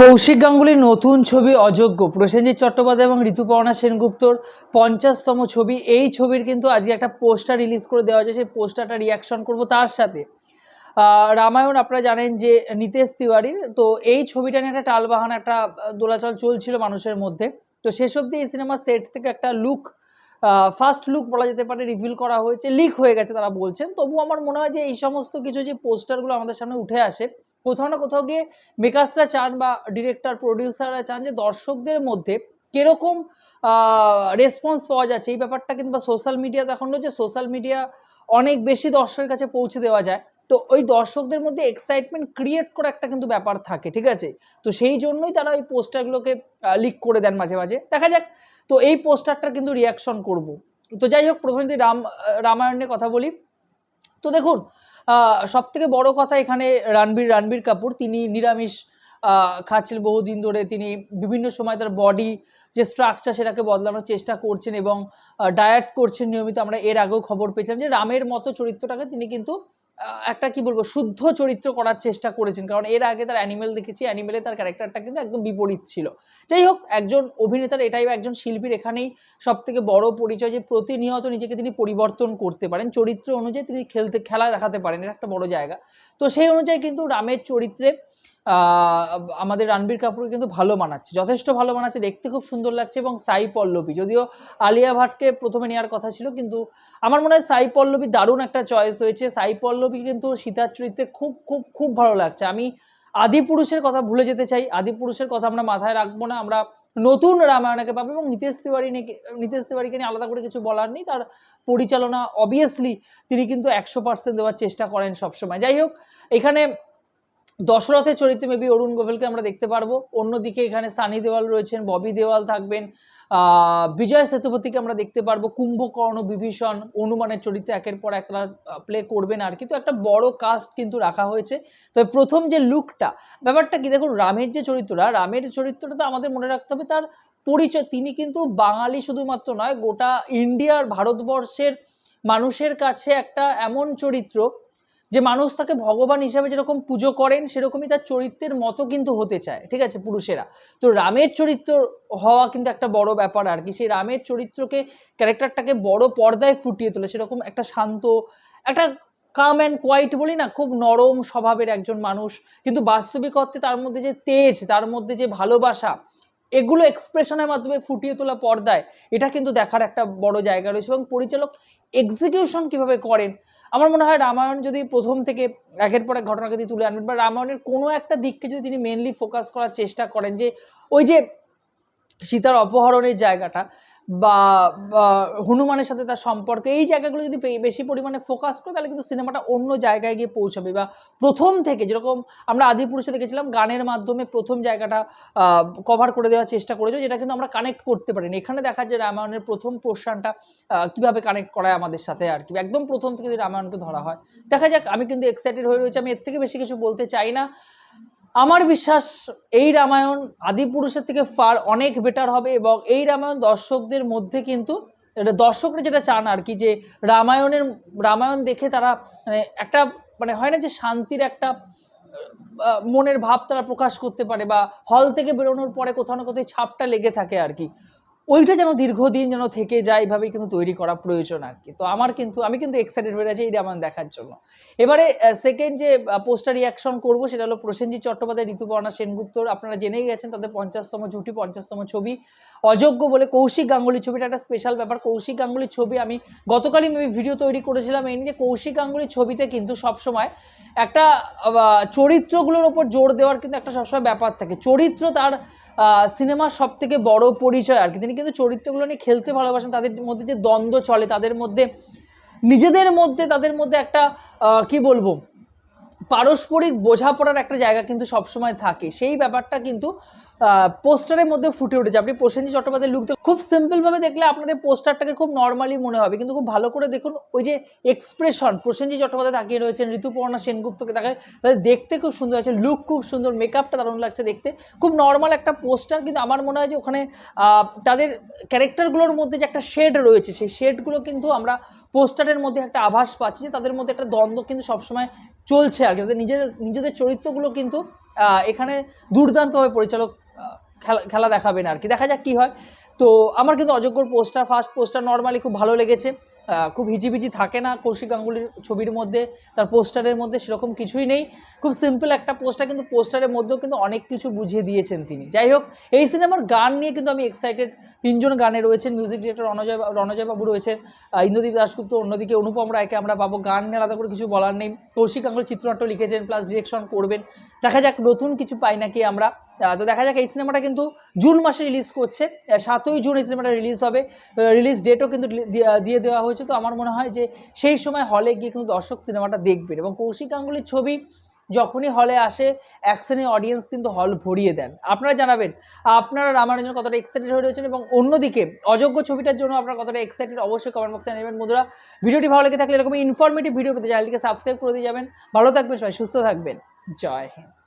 কৌশিক গাঙ্গুলির নতুন ছবি অযোগ্য। প্রসেনজিৎ চট্টোপাধ্যায় এবং ঋতুপর্ণা সেনগুপ্তর পঞ্চাশতম ছবি। এই ছবির কিন্তু আজকে একটা পোস্টার রিলিজ করে দেওয়া হয়েছে। সেই পোস্টারটা রিয়াকশন করব তার সাথে। রামায়ণ, আপনারা জানেন যে নিতেশ তিওয়ারির। তো এই ছবিটা নিয়ে একটা টালবাহানা, একটা দোলাচল চলছিল মানুষের মধ্যে। তো শেষ অবধি এই সিনেমার সেট থেকে একটা লুক ফার্স্ট লুক বলা যেতে পারে রিভিল করা হয়েছে। লিক হয়ে গেছে, তারা বলছেন। তবু আমার মনে হয় যে এই সমস্ত কিছু যে পোস্টারগুলো আমাদের সামনে উঠে আসে কোথাও না কোথাও গিয়ে মেকার্সরা চান বা ডিরেক্টর, প্রডিউসাররা চান যে দর্শকদের মধ্যে কীরকম রেসপন্স পাওয়া যাচ্ছে। এই ব্যাপারটা কিন্তু বা সোশ্যাল মিডিয়া এখন যে সোশ্যাল মিডিয়া অনেক বেশি দর্শকের কাছে পৌঁছে দেওয়া যায়। তো ওই দর্শকদের মধ্যে এক্সাইটমেন্ট ক্রিয়েট করা একটা কিন্তু ব্যাপার থাকে, ঠিক আছে? তো সেই জন্যই তারা ওই পোস্টারগুলোকে লিক করে দেন মাঝে মাঝে। দেখা যাক। তো এই পোস্টারটার কিন্তু রিয়াকশন করব। তো যাই হোক, প্রথমে যদি রাম রামায়ণের কথা বলি, তো দেখুন সব থেকে বড় কথা এখানে রানবীর রানবীর কাপুর। তিনি নিরামিষ আহ, খাচ্ছিলেন বহুদিন ধরে তিনি বিভিন্ন সময় তার বডি যে স্ট্রাকচার সেটাকে বদলানোর চেষ্টা করছেন এবং ডায়েট করছেন নিয়মিত। আমরা এর আগেও খবর পেয়েছিলাম যে রামের মতো চরিত্রটাকে তিনি কিন্তু একটা কি বলব, শুদ্ধ চরিত্র করার চেষ্টা করেছেন। কারণ এর আগে তার অ্যানিমেল দেখেছি অ্যানিমেলে তার ক্যারেক্টারটা কিন্তু একদম বিপরীত ছিল। যাই হোক, একজন অভিনেতার এটাই বা একজন শিল্পীর এখানেই সব থেকে বড় পরিচয় যে, প্রতিনিয়ত নিজেকে তিনি পরিবর্তন করতে পারেন। চরিত্র অনুযায়ী তিনি খেলতে, খেলা দেখাতে পারেন এটা একটা বড় জায়গা। তো সেই অনুযায়ী কিন্তু রামের চরিত্রে আমাদের রণবীর কাপুর কিন্তু ভালো মানাচ্ছে, যথেষ্ট ভালো মানাচ্ছে, দেখতে খুব সুন্দর লাগছে এবং সাই পল্লবী, যদিও আলিয়া ভাটকে প্রথমে নেওয়ার কথা ছিল, কিন্তু আমার মনে হয় সাই পল্লবী দারুণ একটা চয়েস হয়েছে। সাই পল্লবী কিন্তু সীতার চরিত্রে খুব খুব খুব ভালো লাগছে। আমি আদি পুরুষের কথা ভুলে যেতে চাই, আদি পুরুষের কথা আমরা মাথায় রাখব না, আমরা নতুন রামায়ণকে পাবো এবং নিতেশ তিওয়ারি নিতেশ তিওয়ারিকে নিয়ে আলাদা করে কিছু বলার নেই, তার পরিচালনা অবভিয়াসলি তিনি কিন্তু একশো পার্সেন্ট দেওয়ার চেষ্টা করেন সবসময়। যাই হোক, এখানে দশরথের চরিত্রে মেবি অরুণ গোভেলকে আমরা দেখতে পারব। অন্যদিকে এখানে সানি দেওয়াল রয়েছেন, ববি দেওয়াল থাকবেন বিজয় সেতুপতিকে আমরা দেখতে পারব। কুম্ভকর্ণ, বিভীষণ অনুমানের চরিত্রে একের পর এক প্লে করবেন আর কিন্তু একটা বড় কাস্ট কিন্তু রাখা হয়েছে। তবে প্রথম যে লুকটা ব্যাপারটা কি দেখুন, রামের যে চরিত্রটা, রামের চরিত্রটা তো আমাদের মনে রাখতে হবে তার পরিচয়। তিনি কিন্তু বাঙালি শুধুমাত্র নয়, গোটা ইন্ডিয়ার ভারতবর্ষের মানুষের কাছে একটা এমন চরিত্র যে মানুষ তাকে ভগবান হিসাবে যেরকম পুজো করেন, সেরকমই তার চরিত্রের মতো কিন্তু হতে চায়। ঠিক আছে, পুরুষেরা। তো রামের চরিত্র হওয়া কিন্তু একটা বড় ব্যাপার আর কি। সেই রামের চরিত্রকে, ক্যারেক্টারটাকে বড় পর্দায় ফুটিয়ে তোলে। সেরকম একটা শান্ত, একটা কাম অ্যান্ড কোয়াইট বলি না, খুব নরম স্বভাবের একজন মানুষ। কিন্তু বাস্তবিক অর্থে তার মধ্যে যে তেজ, তার মধ্যে যে ভালোবাসা, এগুলো এক্সপ্রেশনের মাধ্যমে ফুটিয়ে তোলা পর্দায়, এটা কিন্তু দেখার একটা বড় জায়গা রয়েছে। এবং পরিচালক এক্সিকিউশন কীভাবে করেন আমার মনে হয় রামায়ণ যদি প্রথম থেকে একের পর এক ঘটনাকে যদি তুলে আনবেন, বা রামায়ণের কোনো একটা দিককে যদি তিনি মেনলি ফোকাস করার চেষ্টা করেন যে ওই যে সীতার অপহরণের জায়গাটা বা হনুমানের সাথে তার সম্পর্ক, এই জায়গাগুলো যদি বেশি পরিমাণে ফোকাস করে, তাহলে কিন্তু সিনেমাটা অন্য জায়গায় গিয়ে পৌঁছাবে বা প্রথম থেকে যেরকম আমরা আদিপুরুষে দেখেছিলাম, গানের মাধ্যমে প্রথম জায়গাটা কভার করে দেওয়ার চেষ্টা করেছে, যেটা কিন্তু আমরা কানেক্ট করতে পারিনি। এখানে দেখা যায় রামায়ণের প্রথম পোর্শনটা কীভাবে কানেক্ট করায় আমাদের সাথে আর কি। একদম প্রথম থেকে যদি রামায়ণকে ধরা হয়, দেখা যাক, আমি কিন্তু এক্সাইটেড হয়ে রয়েছে, আমি এর থেকে বেশি কিছু বলতে চাই না। আমার বিশ্বাস এই রামায়ণ আদিপুরুষের থেকে ফার অনেক বেটার হবে এবং এই রামায়ণ দর্শকদের মধ্যে কিন্তু, এটা দর্শকরা যেটা চান আর কি যে রামায়ণের, রামায়ণ দেখে তারা মানে একটা মানে হয় না যে শান্তির একটা মনের ভাব তারা প্রকাশ করতে পারে বা হল থেকে বেরোনোর পরে কোথাও না কোথাও ছাপটা লেগে থাকে আর কি। ওইটা যেন দীর্ঘদিন যেন থেকে যায় এইভাবেই কিন্তু তৈরি করা প্রয়োজন আর কি। তো আমার কিন্তু, আমি কিন্তু এক্সাইটেড হয়ে আছি এই রামায়ণ দেখার জন্য। এবারে সেকেন্ড যে পোস্টার রিয়াকশন করব সেটা হলো প্রসেনজিৎ চট্টোপাধ্যায়, ঋতুপর্ণা সেনগুপ্তর আপনারা জেনেই গেছেন তাদের পঞ্চাশতম জুটি, পঞ্চাশতম ছবি। অযোগ্য বলে কৌশিক গাঙ্গুলির ছবিটা একটা স্পেশাল ব্যাপার। কৌশিক গাঙ্গুলির ছবি আমি গতকালই আমি ভিডিও তৈরি করেছিলাম এই যে কৌশিক গাঙ্গুলির ছবিতে কিন্তু সবসময় একটা চরিত্রগুলোর ওপর জোর দেওয়ার কিন্তু একটা সবসময় ব্যাপার থাকে। চরিত্র তার সিনেমার সব থেকে বড় পরিচয় আর কি। তিনি কিন্তু চরিত্রগুলো নিয়ে খেলতে ভালোবাসেন, তাদের মধ্যে যে দ্বন্দ্ব চলে, তাদের মধ্যে, নিজেদের মধ্যে, তাদের মধ্যে একটা কি বলব, পারস্পরিক বোঝাপড়ার একটা জায়গা কিন্তু সবসময় থাকে। সেই ব্যাপারটা কিন্তু পোস্টারের মধ্যে ফুটে উঠেছে। আপনি প্রসেনজিৎ চট্টোপাধ্যায়ের লুক খুব সিম্পল ভাবে দেখলে আপনাদের পোস্টারটাকে খুব নর্মালি মনে হবে। কিন্তু খুব ভালো করে দেখুন, ওই যে এক্সপ্রেশন প্রসেনজিৎ চট্টোপাধ্যায় তাকিয়ে রয়েছেন, ঋতুপর্ণা সেনগুপ্তকে তাকে তাদের দেখতে খুব সুন্দর আছে লুক খুব সুন্দর মেকআপটা দারুণ লাগছে দেখতে। খুব নর্মাল একটা পোস্টার, কিন্তু আমার মনে হয় যে ওখানে তাদের ক্যারেক্টারগুলোর মধ্যে যে একটা শেড রয়েছে, সেই শেডগুলো কিন্তু আমরা পোস্টারের মধ্যে একটা আভাস পাচ্ছি যে তাদের মধ্যে একটা দ্বন্দ্ব কিন্তু সবসময় চলছে আর কি। নিজের নিজেদের চরিত্রগুলো কিন্তু এখানে দুর্দান্তভাবে পরিচালক খেলা খেলা দেখাবেন আর কি। দেখা যাক কি হয়। তো আমার কিন্তু অযোগ্যর পোস্টার ফার্স্ট পোস্টার নর্মালি খুব ভালো লেগেছে। খুব হিজিবিজি থাকে না কৌশিক গাঙ্গুলির ছবির মধ্যে। তার পোস্টারের মধ্যে সেরকম কিছুই নেই। খুব সিম্পল একটা পোস্টার কিন্তু পোস্টারের মধ্যেও কিন্তু অনেক কিছু বুঝিয়ে দিয়েছেন তিনি। যাই হোক, এই সিনেমার গান নিয়ে কিন্তু আমি এক্সাইটেড তিনজন গানে রয়েছেন। মিউজিক ডিরেক্টর রণজয় রণজয় বাবু রয়েছেন। ইন্দ্রদীপ দাশগুপ্ত, অন্যদিকে অনুপম রায়কে আমরা পাবো। গান নিয়ে আলাদা করে কিছু বলার নেই। কৌশিক গাঙ্গুলি চিত্রনাট্য লিখেছেন প্লাস ডিরেকশন করবেন। দেখা যাক নতুন কিছু পাই নাকি আমরা। তো দেখা যাক, এই সিনেমাটা কিন্তু জুন মাসে রিলিজ করছে। সাতই জুন এই সিনেমাটা রিলিজ হবে। রিলিজ ডেটও কিন্তু দিয়ে- দেওয়া হয়েছে। তো আমার মনে হয় যে সেই সময় হলে গিয়ে কিন্তু দর্শক সিনেমাটা দেখবেন এবং কৌশিক গাঙ্গুলির ছবি যখনই হলে আসে অ্যাকশনের অডিয়েন্স কিন্তু হল ভরিয়ে দেন। আপনারা জানাবেন, আপনারা রামায়ণের জন্য কতটা এক্সাইটেড হয়ে রয়েছেন এবং অন্যদিকে অযোগ্য ছবিটার জন্য আপনারা কতটা এক্সাইটেড অবশ্যই কমেন্ট বক্সে নেবেন বন্ধুরা, ভিডিওটি ভালো লেগে থাকলে এরকম ইনফরমেটিভ ভিডিও পেতে চ্যানেলটিকে সাবস্ক্রাইব করে দিয়ে যাবেন। ভালো থাকবেন সবাই, সুস্থ থাকবেন। জয় হিন্দ।